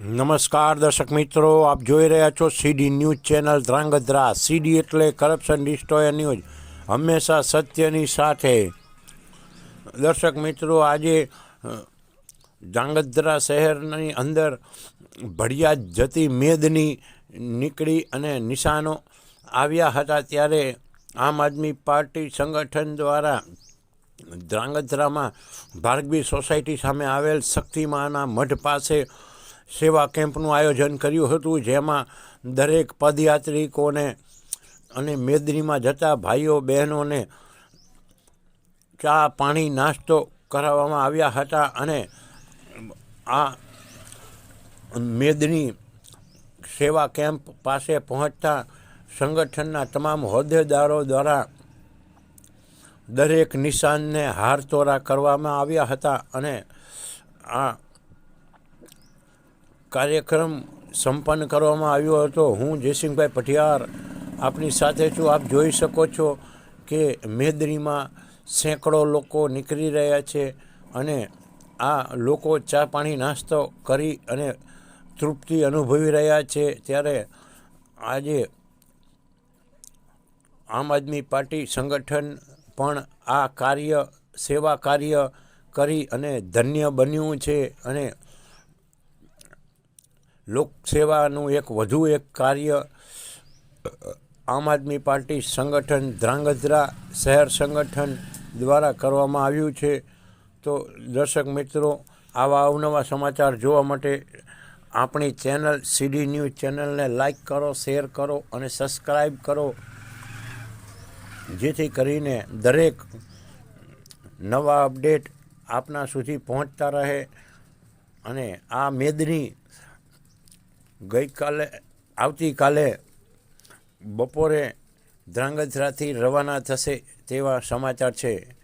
નમસ્કાર, દર્શક મિત્રો. આપ જોઈ રહ્યા છો CD news channel Dhrangadhra. CD એટલે કરપ્શન ડિસ્ટ્રોયર ન્યૂઝ હંમેશા સત્યની સાથે. દર્શક મિત્રો, આજે ધ્રાંગધ્રા શહેરની અંદર ભડિયા જતી મેદની નીકળી અને નિશાનો આવ્યા હતા ત્યારે આમ આદમી પાર્ટી સંગઠન દ્વારા ધ્રાંગધ્રામાં ભાર્ગવી સોસાયટી સામે આવેલ શક્તિમાના મઢ પાસે સેવા કેમ્પનું આયોજન કર્યું હતું, જેમાં દરેક પદયાત્રિકોને અને મેદનીમાં જતા ભાઈઓ, બહેનોને ચા, પાણી, નાસ્તો કરાવવામાં આવ્યા હતા અને આ મેદની સેવા કેમ્પ પાસે પહોંચતા સંગઠનના તમામ હોદ્દેદારો દ્વારા દરેક નિશાનને હારતોરા કરવામાં આવ્યા હતા અને આ કાર્યક્રમ સંપન્ન કરવામાં આવ્યો હતો. હું જયસિંહભાઈ પઠિયાર આપની સાથે છું. આપ જોઈ શકો છો કે મેદરીમાં સેંકડો લોકો નીકળી રહ્યા છે અને આ લોકો ચા પાણી નાસ્તો કરી અને તૃપ્તિ અનુભવી રહ્યા છે. ત્યારે આજે આમ આદમી પાર્ટી સંગઠન પણ આ કાર્ય, સેવા કાર્ય કરી અને ધન્ય બન્યું છે અને લોકસેવાનું એક વધુ એક કાર્ય, આમ આદમી પાર્ટી સંગઠન ધ્રાંગધ્રા શહેર સંગઠન દ્વારા કરવામાં આવ્યું છે. તો દર્શક મિત્રો, આવા અવનવા સમાચાર જોવા માટે આપણી ચેનલ સીડી ન્યૂઝ ચેનલને લાઈક કરો, શેર કરો અને સબસ્ક્રાઈબ કરો. જેથી કરીને દરેક નવા અપડેટ આપના સુધી પહોંચતા રહે અને આ મેદની ગઈકાલે આવતીકાલે બપોરે ધ્રાંગધ્રાથી રવાના થશે તેવા સમાચાર છે.